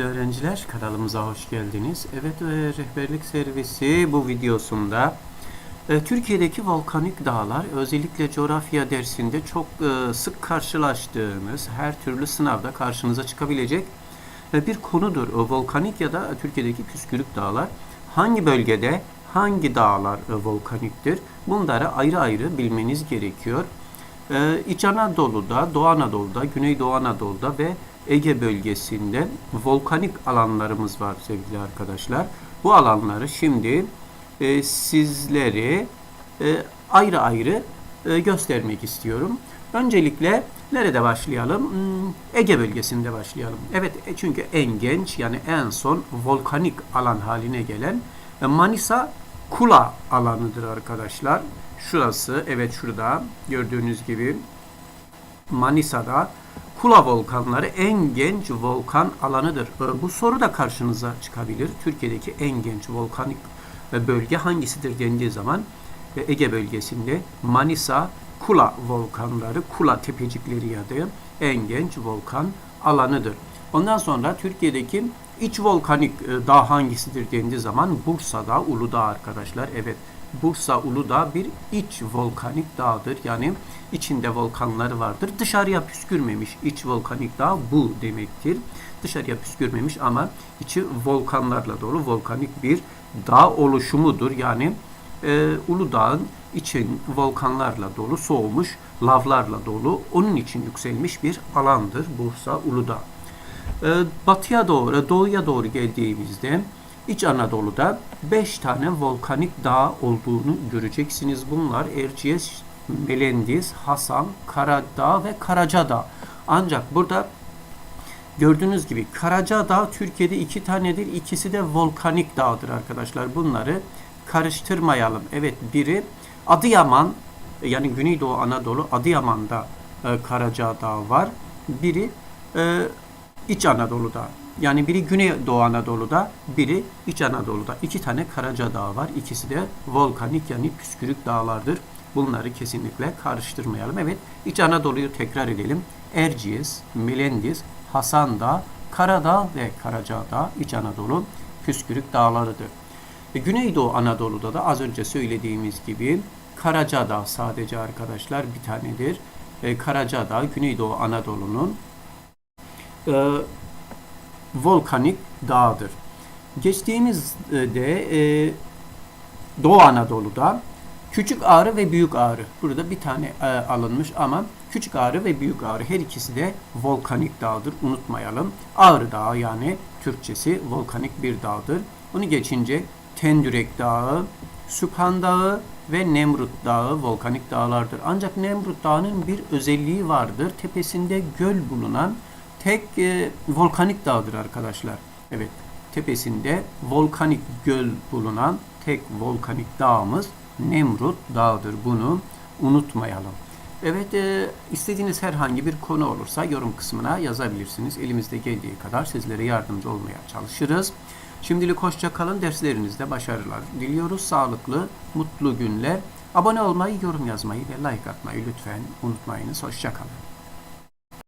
Sevgili öğrenciler kanalımıza hoş geldiniz. Evet e, rehberlik servisi bu videosunda e, Türkiye'deki volkanik dağlar özellikle coğrafya dersinde çok e, sık karşılaştığınız her türlü sınavda karşınıza çıkabilecek e, bir konudur. Volkanik ya da Türkiye'deki püskürük dağlar hangi bölgede hangi dağlar volkaniktir? Bunları ayrı ayrı bilmeniz gerekiyor. İç Anadolu'da, Doğu Anadolu'da, Güneydoğu Anadolu'da ve Ege bölgesinde volkanik alanlarımız var sevgili arkadaşlar. Bu alanları şimdi e, sizlere e, ayrı ayrı e, göstermek istiyorum. Öncelikle nerede başlayalım? Hmm, Ege bölgesinde başlayalım. Evet e, çünkü en genç yani en son volkanik alan haline gelen e, Manisa Kula alanıdır arkadaşlar. Şurası evet şurada gördüğünüz gibi Manisa'da Kula volkanları en genç volkan alanıdır. Ee, Bu soru da karşınıza çıkabilir. Türkiye'deki en genç volkanik bölge hangisidir dendiği zaman e, Ege bölgesinde Manisa Kula volkanları, Kula tepecikleri ya da en genç volkan alanıdır. Ondan sonra Türkiye'deki iç volkanik e, dağ hangisidir dendiği zaman Bursa'da Uludağ arkadaşlar. Evet Bursa Uludağ bir iç volkanik dağdır. Yani içinde volkanları vardır. Dışarıya püskürmemiş iç volkanik dağ bu demektir. Dışarıya püskürmemiş ama içi volkanlarla dolu volkanik bir dağ oluşumudur. Yani e, Uludağ'ın için volkanlarla dolu, soğumuş lavlarla dolu, onun için yükselmiş bir alandır Bursa Uludağ. E, batıya doğru, doğuya doğru geldiğimizde İç Anadolu'da 5 tane volkanik dağ olduğunu göreceksiniz. Bunlar Erciyes, Melendiz, Hasan, Karadağ ve Karacadağ. Ancak burada gördüğünüz gibi Karacadağ Türkiye'de iki tanedir. İkisi de volkanik dağdır arkadaşlar. Bunları karıştırmayalım. Evet biri Adıyaman yani Güneydoğu Anadolu Adıyaman'da e, Karacadağ var. Biri e, İç Anadolu'da yani biri Güneydoğu Anadolu'da, biri İç Anadolu'da. İki tane Karaca Dağı var. İkisi de volkanik yani püskürük dağlardır. Bunları kesinlikle karıştırmayalım. Evet, İç Anadolu'yu tekrar edelim. Erciyes, Melendiz, Hasan Dağı, Karadağ ve Karacadağ İç Anadolu püskürük dağlarıdır. E, Güneydoğu Anadolu'da da az önce söylediğimiz gibi Karacadağ sadece arkadaşlar bir tanedir. E, Karacadağ Güneydoğu Anadolu'nun e, volkanik dağdır. Geçtiğimizde e, Doğu Anadolu'da Küçük Ağrı ve Büyük Ağrı. Burada bir tane e, alınmış ama Küçük Ağrı ve Büyük Ağrı her ikisi de volkanik dağdır. Unutmayalım. Ağrı Dağı yani Türkçesi volkanik bir dağdır. Onu geçince Tendürek Dağı, Süphan Dağı ve Nemrut Dağı volkanik dağlardır. Ancak Nemrut Dağı'nın bir özelliği vardır. Tepesinde göl bulunan tek e, volkanik dağdır arkadaşlar. Evet, tepesinde volkanik göl bulunan tek volkanik dağımız Nemrut Dağı'dır. Bunu unutmayalım. Evet, e, istediğiniz herhangi bir konu olursa yorum kısmına yazabilirsiniz. Elimizde geldiği kadar sizlere yardımcı olmaya çalışırız. Şimdilik hoşça kalın. Derslerinizde başarılar diliyoruz. Sağlıklı, mutlu günler. Abone olmayı, yorum yazmayı ve like atmayı lütfen unutmayınız. Hoşça kalın.